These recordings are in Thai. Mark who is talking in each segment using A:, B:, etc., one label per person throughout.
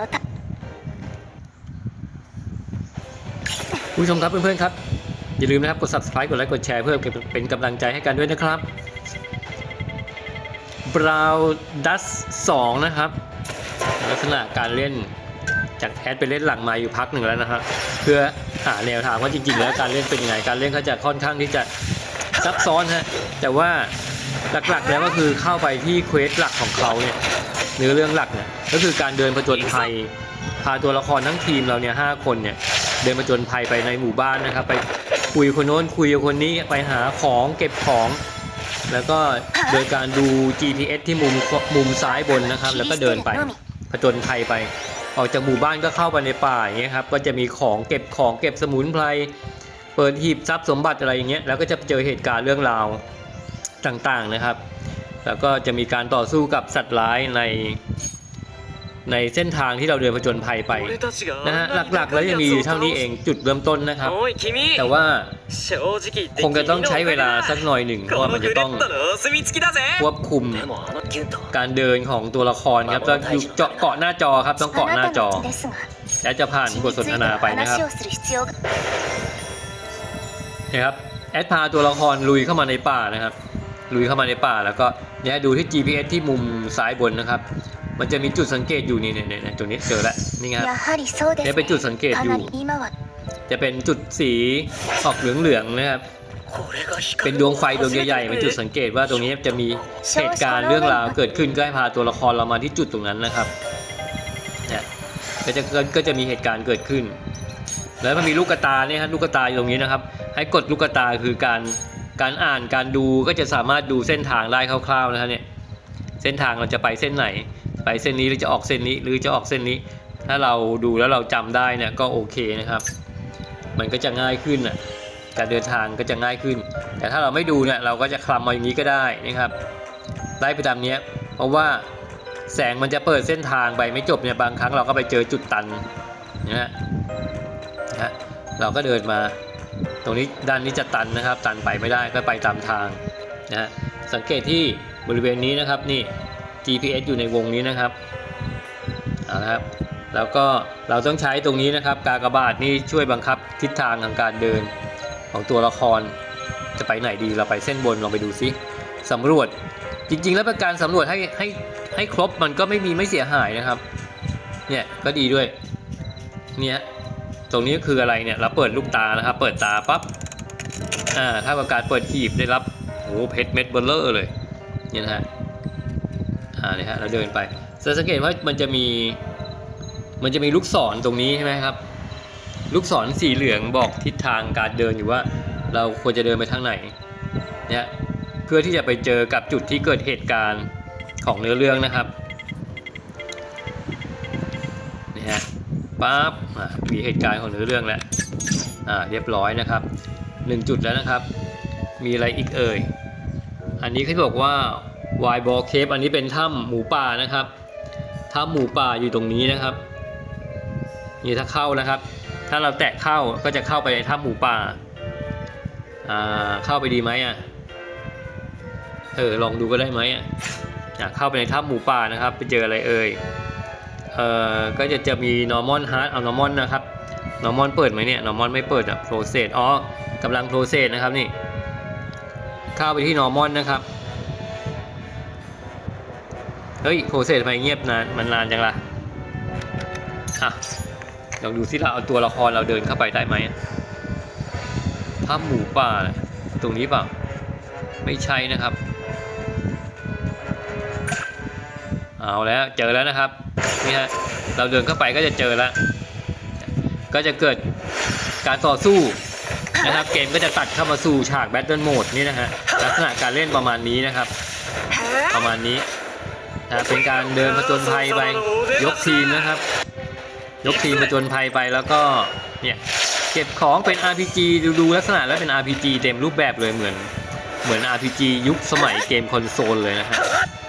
A: รถ
B: อะผู้ชมครับเพื่อนๆครับ อย่าลืมนะครับ กด subscribe กดไลค์กดแชร์เพื่อเป็นกำลังใจให้กันด้วยนะครับบราวดัสสอนะครับ ลักษณะการเล่นจากแอดไปเล่นหลังมาอยู่พักหนึ่งแล้วนะครับเพื่อหาแนวทางว่าจริงๆ แล้วการเล่นเป็นยังไงการเล่นเขาจะค่อนข้างที่จะซับซ้อนฮะแต่ว่าหลักๆแล้วก็คือเข้าไปที่เควสหลักของเขาเนี่ย เนื้อเรื่องหลักเนี่ยก็คือการเดินผจญภัยพาตัวละครทั้งทีมเราเนี่ยห้าคนเนี่ยเดินผจญภัยไปในหมู่บ้านนะครับ ไปคุยคนโน้นคุยกับคนนี้ไปหาของเก็บของ แล้วก็โดยการดู GPS ที่มุมมุมซ้ายบนนะครับ แล้วก็เดินไป
A: のみ
B: ผจญภัยไปออกจากหมู่บ้านก็เข้าไปในป่าอย่างเงี้ยครับก็จะมีของเก็บของเก็บสมุนไพรเปิดหีบทรัพย์สมบัติอะไรอย่างเงี้ยแล้วก็จะเจอเหตุการณ์เรื่องราวต่างๆนะครับ แล้วก็จะมีการต่อสู้กับสัตว์ร้ายในในเส้นทางที่เราเดินผจญภัยไปนะฮะหลักๆ แล้วยังมีอยู่เท่านี้เองจุดเริ่มต้นนะครับ แต่ว่าคงจะต้องใช้เวลาสักหน่อยหนึ่งเพราะมันจะต้องควบคุมการเดินของตัวละครครับต้องเจาะเกาะหน้าจอครับต้องเกาะหน้าจอ และจะผ่านบทสนทนาไปนะครับนะครับแอดพาตัวละครลุยเข้ามาในป่านะครับ ลุยเข้ามาในป่าแล้วก็เนี่ยดูที่ GPS ที่มุมซ้ายบนนะครับ มันจะมีจุดสังเกตอยู่นี่เนี่ยเนี่ยตรงนี้เจอแล้วนี่ครับเนี่ยเป็นจุดสังเกตอยู่ จะเป็นจุดสีออกเหลืองๆนะครับ เป็นดวงไฟดวงใหญ่ๆเป็นจุดสังเกตว่าตรงนี้จะมีเหตุการณ์เรื่องราวเกิดขึ้นก็ให้พาตัวละครเรามาที่จุดตรงนั้นนะครับเนี่ยก็จะก็จะมีเหตุการณ์เกิดขึ้น แล้วมันมีลูกตาเนี่ยครลูกตาอยู่ตรงนี้นะครับ ให้กดลูกตาคือการ การอ่านการดูก็จะสามารถดูเส้นทางได้คร่าวๆนะครับเนี่ยเส้นทางเราจะไปเส้นไหน ไปเส้นนี้หรือจะออกเส้นนี้หรือจะออกเส้นนี้ ถ้าเราดูแล้วเราจำได้เนี่ยก็โอเคนะครับ มันก็จะง่ายขึ้นอะการเดินทางก็จะง่ายขึ้น แต่ถ้าเราไม่ดูเนี่ยเราก็จะคลำมาอย่างนี้ก็ได้นะครับไล่ไปตามเนี้ยเพราะว่าแสงมันจะเปิดเส้นทางไปไม่จบเนี่ยบางครั้งเราก็ไปเจอจุดตันนะฮะนะฮะเราก็เดินมา ตรงนี้ด้านนี้จะตันนะครับ ตันไปไม่ได้ก็ไปตามทางนะฮะสังเกตที่บริเวณนี้นะครับนี่ GPS อยู่ในวงนี้นะครับเอาละครับแล้วก็เราต้องใช้ตรงนี้นะครับ กากบาทนี่ช่วยบังคับทิศทางของการเดินของตัวละคร จะไปไหนดีเราไปเส้นบนลองไปดูซิสำรวจจริงๆ แล้วเป็นการสำรวจให้ให้ให้ครบมันก็ไม่มีไม่เสียหายนะครับ เนี่ยก็ดีด้วยเนี่ย ตรงนี้คืออะไรเนี่ยเราเปิดลูกตานะครับ เปิดตาปั๊บอ่าถ้าประกาศเปิดหีบได้รับโอ้เพชรเม็ดเบลเลอร์เลยเนี่ยนะฮะอ่าเนี่ยฮะเราเดินไปจะสังเกตว่ามันจะมีมันจะมีลูกศรตรงนี้ใช่ไหมครับลูกศรสีเหลืองบอกทิศทางการเดินอยู่ว่า เราควรจะเดินไปทางไหนเนี่ยเพื่อที่จะไปเจอกับจุดที่เกิดเหตุการณ์ของเนื้อเรื่องนะครับ ปั๊บมีเหตุการณ์ของเนื้อเรื่องแล้วอ่าเรียบร้อยนะครับหนึ่งจุดแล้วนะครับ มีอะไรอีกเอ่ย อันนี้เขาบอกว่าวายบอลเคฟอันนี้เป็นถ้ำหมูป่านะครับถ้ำหมูป่าอยู่ตรงนี้นะครับนี่ถ้าเข้านะครับ ถ้าเราแตะเข้าก็จะเข้าไปในถ้ำหมูป่าอ่าเข้าไปดีไหมอะเออลองดูก็ได้ไหมอะอะเข้าไปในถ้ำหมูป่านะครับ ไปเจออะไรเอ่ย เอ่อก็จะจะมี normal heart เอา normal นะครับ normal เปิดไหมเนี่ย normal ไม่เปิดอะ process อ๋อกำลัง process นะครับนี่ เข้าไปที่ normal นะครับ เฮ้ย process ทำไมเงียบนานมันนานจังล่ะอะลองดูสิเราเอาตัวละครเราเดินเข้าไปได้ไหมถ้ำหมูป่า ตรงนี้เปล่า ไม่ใช่นะครับ เอาแล้วเจอแล้วนะครับ นี่ฮะเราเดินเข้าไปก็จะเจอแล้ว ก็จะเกิดการต่อสู้นะครับเกมก็จะตัดเข้ามาสู่ฉากแบทเทิลโหมดนี่นะฮะลักษณะการเล่นประมาณนี้นะครับ ประมาณนี้นะเป็นการเดินผจญภัยไปยกทีมนะครับ ยกทีมผจญภัยไปแล้วก็เนี่ยเก็บของเป็น RPG ดูดูลักษณะแล้วเป็น RPG เต็มรูปแบบเลยเหมือนเหมือน RPG ยุคสมัยเกมคอนโซลเลยนะฮะ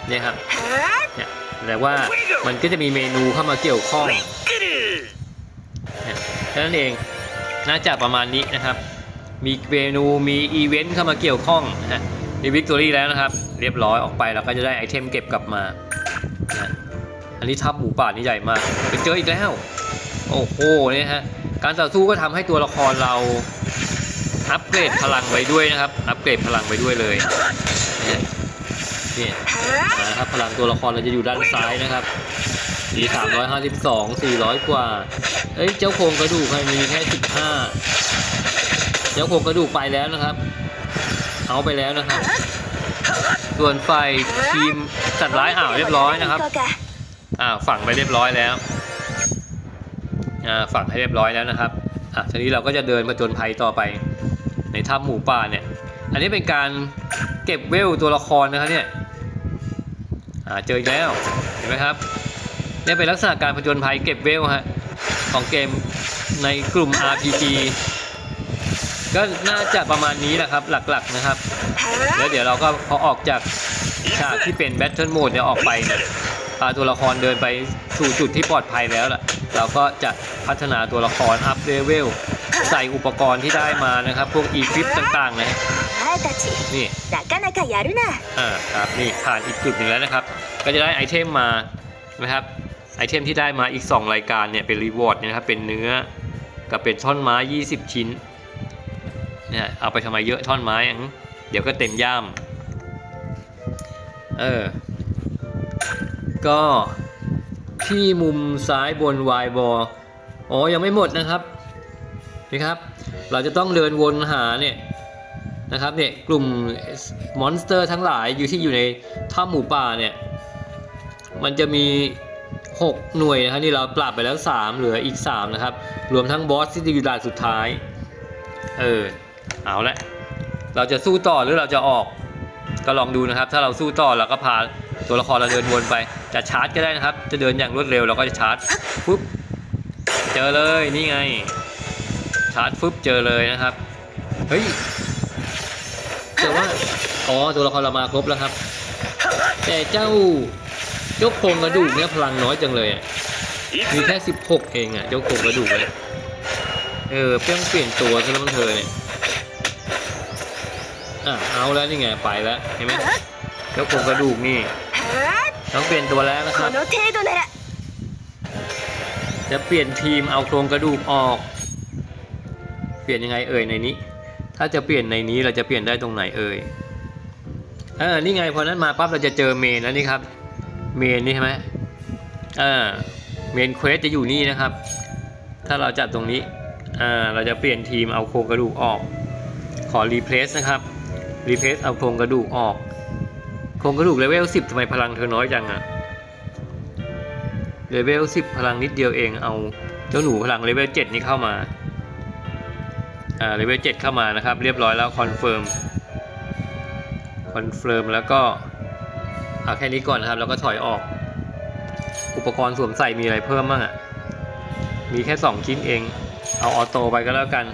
B: เนี่ยครับเนี่ย แต่ว่ามันก็จะมีเมนูเข้ามาเกี่ยวข้องนี่ยแค่นั้นเองน่าจะประมาณนี้นะครับ มีเมนูมีอีเวนต์เข้ามาเกี่ยวข้องนะฮะมีวิกตอรี่แล้วนะครับ เรียบร้อยออกไปเราก็จะได้ไอเทมเก็บกลับมานะอันนี้ทับหมูป่านี่ใหญ่มากไปเจออีกแล้ว โอ้โหเนี่ยฮะการต่อสู้ก็ทำให้ตัวละครเราอัปเกรดพลังไปด้วยนะครับ อัปเกรดพลังไปด้วยเลย นี่นะครับพลังตัวละครเราจะอยู่ด้านซ้ายนะครับสีสามร้อยห้าสิบสองสี่ร้อยกว่า เอ้ยเจ้าโครงกระดูกใครมีแค่สิบห้าเจ้าโครงกระดูกไปแล้วนะครับ เอาไปแล้วนะครับ ส่วนไฟทีมสัตว์ร้ายอ่าวเรียบร้อยนะครับอ่าฝังไปเรียบร้อยแล้วอ่าฝังให้เรียบร้อยแล้วนะครับอะทีนี้เราก็จะเดินมาจนภัยต่อไป ในถ้ำหมูป่าเนี่ย อันนี้เป็นการเก็บเวลตัวละครนะครับเนี่ย เจออีกแล้ว เห็นไหมครับเนี่ยเป็นลักษณะการผจญภัยเก็บเวลฮะของเกมในกลุ่ม RPG ก็น่าจะประมาณนี้แหละครับหลักๆนะครับ แล้วเดี๋ยวเราก็พอออกจากฉากที่เป็น Battle Mode เนี่ยออกไปเนี่ยพาตัวละครเดินไปสู่จุดที่ปลอดภัยแล้วล่ะ เราก็จะพัฒนาตัวละครอัพเลเวลใส่อุปกรณ์ที่ได้มานะครับ พวกอีฟิปต่างๆนะ
A: 前たち
B: นี่
A: なかなかやるな
B: อ่าครับนี่ผ่านอีกจุดหนึ่งแล้วนะครับ ก็จะได้ไอเทมมานะครับไอเทมที่ได้มาอีก 2 รายการเนี่ยเป็นรีวอร์ดเนี่ยนะครับเป็นเนื้อกับเป็นท่อนไม้ 20 ชิ้นเนี่ยเอาไปทำไมเยอะท่อนไม้อังเดี๋ยวก็เต็มย่ามเออก็ที่มุมซ้ายบนวายบออ๋อยังไม่หมดนะครับนี่ครับ เราจะต้องเดินวนหาเนี่ย นะครับเนี่ยกลุ่มมอนสเตอร์ทั้งหลายอยู่ที่อยู่ในถ้ำหมูป่าเนี่ยมันจะมี 6 หน่วยนะครับนี่เราปรับไปแล้ว 3 เหลืออีก 3 นะครับ รวมทั้งบอสที่อยู่ด่านสุดท้าย เออเอาละเราจะสู้ต่อหรือเราจะออกก็ลองดูนะครับ ถ้าเราสู้ต่อเราก็พาตัวละครเราเดินวนไป จะชาร์จก็ได้นะครับ จะเดินอย่างรวดเร็วเราก็จะชาร์จปุ๊บเจอเลยนี่ไง ชาร์จปุ๊บเจอเลยนะครับเฮ้ย แต่ว่าอ๋อตัวละครเรามาครบแล้วครับ แต่เจ้ายกโครงกระดูกเนี่ยพลังน้อยจังเลยอะมีแค่สิบหกเองอะยกโครงกระดูกเลยเออเพิ่งเปลี่ยนตัวซะแล้วมันเธอเนี่ยอะเอาแล้วนี่ไงไปแล้วเห็นไหมยกโครงกระดูกนี่ต้องเปลี่ยนตัวแล้วนะครับจะเปลี่ยนทีมเอาโครงกระดูกออก เปลี่ยนยังไงเอ่ยในนี้ ถ้าจะเปลี่ยนในนี้เราจะเปลี่ยนได้ตรงไหนเอ่ยเออนี่ไงพอนั้นมาปั๊บเราจะเจอเมนแล้วนี่ครับ เมนนี่ใช่ไหมอ่าเมนเควสจะอยู่นี่นะครับ ถ้าเราจัดตรงนี้อ่าเราจะเปลี่ยนทีมเอาโครงกระดูกออก ขอรีเพลซนะครับรีเพลซเอาโครงกระดูกออก โครงกระดูกเลเวล10ทำไมพลังเธอน้อยจังอะเลเวล10 พลังนิดเดียวเองเอาเจ้าหนูพลังเลเวล7นี่เข้ามา อ่าเลเวล7เข้ามานะครับ เรียบร้อยแล้วคอนเฟิร์มคอนเฟิร์มแล้วก็เอาแค่นี้ก่อนนะครับ แล้วก็ถอยออก อุปกรณ์สวมใส่มีอะไรเพิ่มบ้างอะมีแค่ 2 ชิ้นเอง เอาออโต้ไปก็แล้วกัน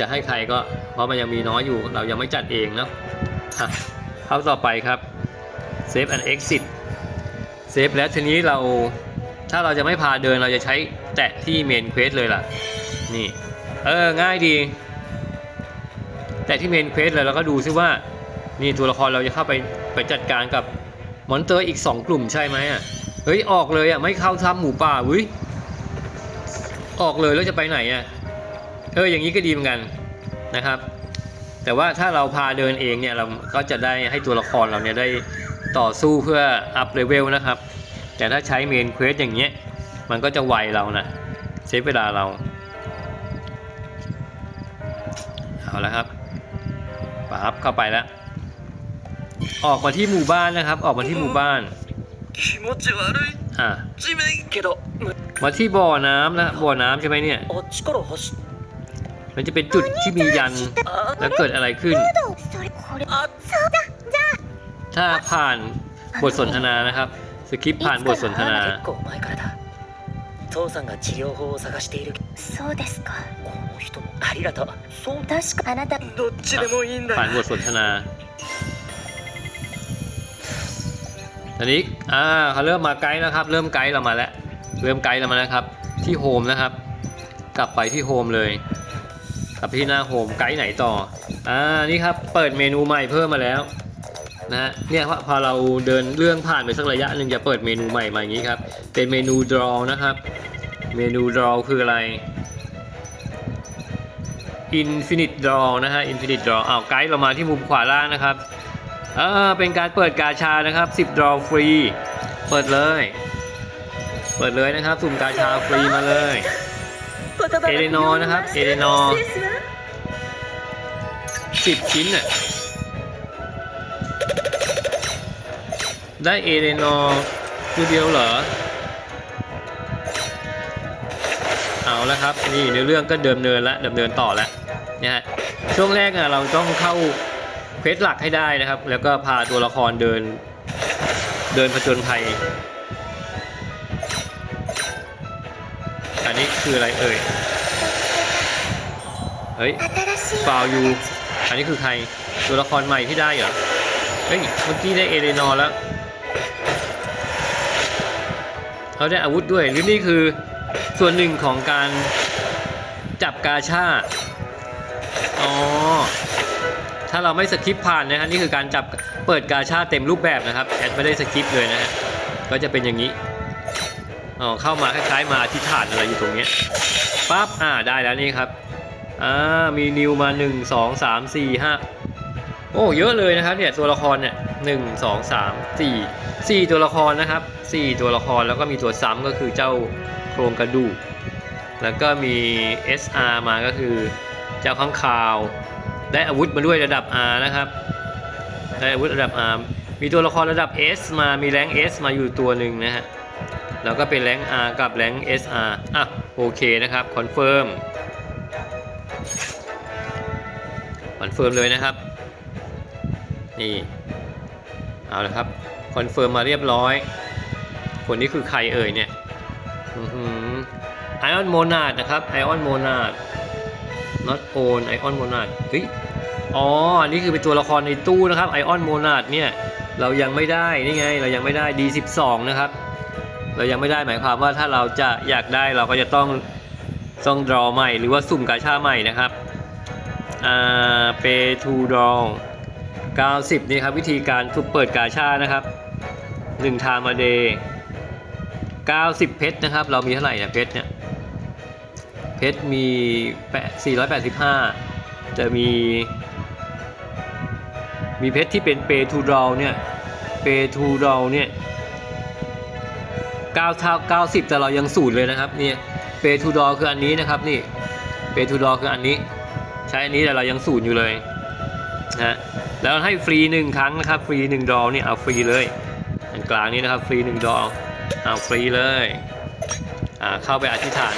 B: จะให้ใครก็ เพราะมันยังมีน้อยอยู่ เรายังไม่จัดเองเนาะเข้าต่อไปครับ Save and Exit เซฟแล้วทีนี้เราถ้าเราจะไม่พาเดินเราจะใช้แตะที่เมนเควสเลยล่ะ นี่ เออง่ายดี แตะที่เมนเควสเลยแล้วก็ดูซิว่านี่ตัวละครเราจะเข้าไปไปจัดการกับมอนเตอร์อีก 2 กลุ่มใช่ไหมอะเฮ้ยออกเลยอะไม่เข้าถ้ำหมูป่าวิออกเลยแล้วจะไปไหนอะเอออย่างนี้ก็ดีเหมือนกันนะครับ แต่ว่าถ้าเราพาเดินเองเนี่ยเราก็จะได้ให้ตัวละครเราเนี่ยได้ต่อสู้เพื่ออัพเลเวลนะครับ แต่ถ้าใช้เมนเควสอย่างเงี้ยมันก็จะไวเรานะเซฟเวลาเรา เอาละครับปั๊บเข้าไปแล้ว ออกมาที่หมู่บ้านนะครับ ออกมาที่หมู่บ้านมาที่บ่อน้ำนะบ่อน้ำใช่ไหมเนี่ยมันจะเป็นจุดที่มียันแล้วเกิดอะไรขึ้น ถ้าผ่านบทสนทนานะครับ สคริปผ่านบทสนทนา
C: 父さんが治療法を探している
A: そうですか
C: この人もありがとうそう
A: 確かあなた
D: どっちでもいいんだ
B: ผ่านบทสนทนาตอนนี้อ่าเขาเริ่มมาไกด์แล้วครับ เริ่มไกด์เรามาแล้ว เริ่มไกด์เรามาแล้วครับ ที่โฮมนะครับ กลับไปที่โฮมเลย กลับไปที่หน้าโฮมไกด์ไหนต่อ อ่า นี่ครับ เปิดเมนูใหม่เพิ่มมาแล้ว นะเนี่ยพอเราเดินเรื่องผ่านไปสักระยะหนึ่งจะเปิดเมนูใหม่มาอย่างนี้ครับ เป็นเมนู draw นะครับ เมนู draw คืออะไร infinite draw นะฮะ infinite draw เอาไกด์เรามาที่มุมขวาล่างนะครับเออเป็นการเปิดกาชานะครับ 10 draw ฟรี เปิดเลย เปิดเลยนะครับ สุ่มกาชาฟรีมาเลย
D: เอ
B: เลนอนะครับเอ
D: เลนอ
B: 10 ชิ้นอะ ได้เอเรนอตัอเดียวเหรอ เอาละครับ นี่ในเรื่องก็เดิมเนินละเดิมเนินต่อละนะฮะช่วงแรกอะเราต้องเข้าเควสหลักให้ได้นะครับ แล้วก็พาตัวละครเดิน เดินผจญภัย อันนี้คืออะไรเอ่ย เฮ้ยฟาวยูอันนี้คือใคร ตัวละครใหม่ที่ได้เหรอ เฮ้ย เมื่อกี้ได้เอเรนอแล้ว เขาได้อาวุธด้วย หรือนี่คือส่วนหนึ่งของการจับกาชาอ๋อ ถ้าเราไม่สคิปผ่านนะฮะนี่คือการจับเปิดกาชาเต็มรูปแบบนะครับแอดไม่ได้สคิปเลยนะฮะก็จะเป็นอย่างนี้อ๋อเข้ามาคล้ายๆมาอธิษฐานอะไรอยู่ตรงเนี้ยปั๊บอ่าได้แล้วนี่ครับอ่ามีนิวมา 1 2 3 4 5 โอ้เยอะเลยนะครับเนี่ยตัวละครเนี่ยหนึ่งสองสามสี่สี่ตัวละครนะครับสี่ตัวละครแล้วก็มีตัวซ้ำก็คือเจ้าโครงกระดูก แล้วก็มี SR มาก็คือเจ้าข้างคาวได้อาวุธมาด้วยระดับ R นะครับได้อาวุธระดับ R มีตัวละครระดับ S มามีแรง S มาอยู่ตัวหนึ่งนะฮะแล้วก็เป็นแรง R กับแรง SR อะโอเคนะครับคอนเฟิร์มคอนเฟิร์มเลยนะครับ นี่เอาละครับคอนเฟิร์มมาเรียบร้อย คนนี้คือใครเอ่ยเนี่ยไอออนโมนาดนะครับไอออนโมนาด not own ไอออนโมนาดเฮ้ยอ๋ออันนี้คือเป็นตัวละครในตู้นะครับไอออนโมนาดเนี่ยเรายังไม่ได้นี่ไงเรายังไม่ได้ D12 นะครับ เรายังไม่ได้หมายความว่าถ้าเราจะอยากได้เราก็จะต้องต้อง draw ใหม่หรือว่าสุ่มกาชาใหม่นะครับอ่าเปทูดรอ 90 นี่ครับวิธีการทุบเปิดกาชานะครับ1ทามาเดย์90 เพชรนะครับ เรามีเท่าไหร่เนี่ยเพชรเนี่ยเพชรมีแปด485 จะมี มีเพชรที่เป็นเปทูดอลเนี่ยเปทูดอลเนี่ย9เท่า90 แต่เรายังศูนย์เลยนะครับเนี่ยเปทูดอลคืออันนี้นะครับนี่เปทูดอลคืออันนี้ ใช้อันนี้แต่เรายังศูนย์อยู่เลย นะฮะแล้วให้ฟรีหนึ่งครั้งนะครับฟรีหนึ่งดอลนี่เอาฟรีเลยอันกลางนี้นะครับฟรีหนึ่งดอลเอาฟรีเลยอ่าเข้าไปอธิษฐาน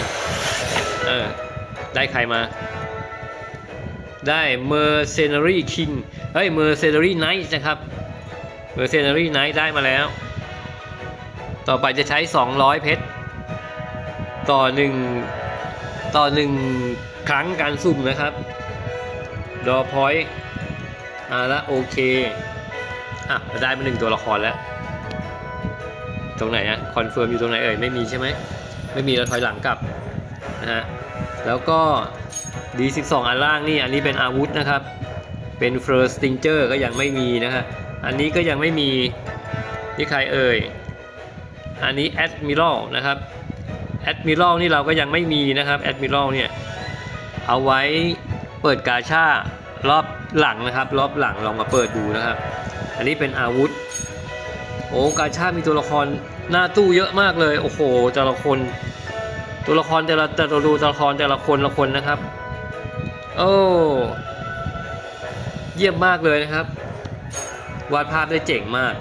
B: เออได้ใครมา ได้ Mercenary King เฮ้ย Mercenary Knight นะครับ Mercenary Knight ได้มาแล้ว ต่อไปจะใช้ 200 เพชร ต่อหนึ่งต่อหนึ่งครั้งการสุ่มนะครับ ดอพอยต์ อ่าละโอเค อะได้มาหนึ่งตัวละครแล้ว ตรงไหนอะคอนเฟิร์มอยู่ตรงไหนเอ่ยไม่มีใช่ไหมไม่มีเราถอยหลังกลับนะฮะแล้วก็ D12 อันล่างนี่อันนี้เป็นอาวุธนะครับ เป็น First Stinger ก็ยังไม่มีนะฮะอันนี้ก็ยังไม่มีนี่ใครเอ่ยอันนี้ Admiral นะครับ Admiral นี่เราก็ยังไม่มีนะครับ Admiral เนี่ยเอาไว้เปิดกาชารอบ หลังนะครับ รอบหลังลองมาเปิดดูนะครับ อันนี้เป็นอาวุธ โอ้กาชามีตัวละครหน้าตู้เยอะมากเลย โอ้โหแต่ละคน ตัวละครแต่ละแต่ละดูตัวละครแต่ละคนละคนนะครับ โอ้เยี่ยมมากเลยนะครับวาดภาพได้เจ๋งมาก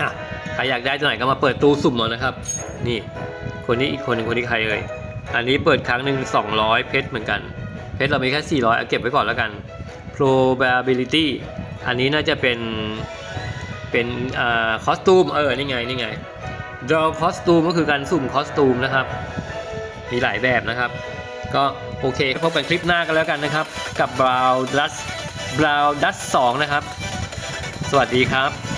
B: อะใครอยากได้ตัวไหนก็มาเปิดตู้สุ่มเอานะครับ นี่ คนนี้อีกคนหนึ่งคนที่ใครเอ่ยอันนี้เปิดครั้งหนึ่ง200 เพชรเหมือนกัน เพชรเรามีแค่ 400 เอาเก็บไว้ก่อนแล้วกัน probability อันนี้น่าจะเป็นเป็นอ่าคอสตูมเออ นี่ไง นี่ไง draw costume ก็คือการสุ่มคอสตูมนะครับ มีหลายแบบนะครับ ก็โอเคพบกันคลิปหน้ากันแล้วกันนะครับ กับ brow dust brow dust 2นะครับ สวัสดีครับ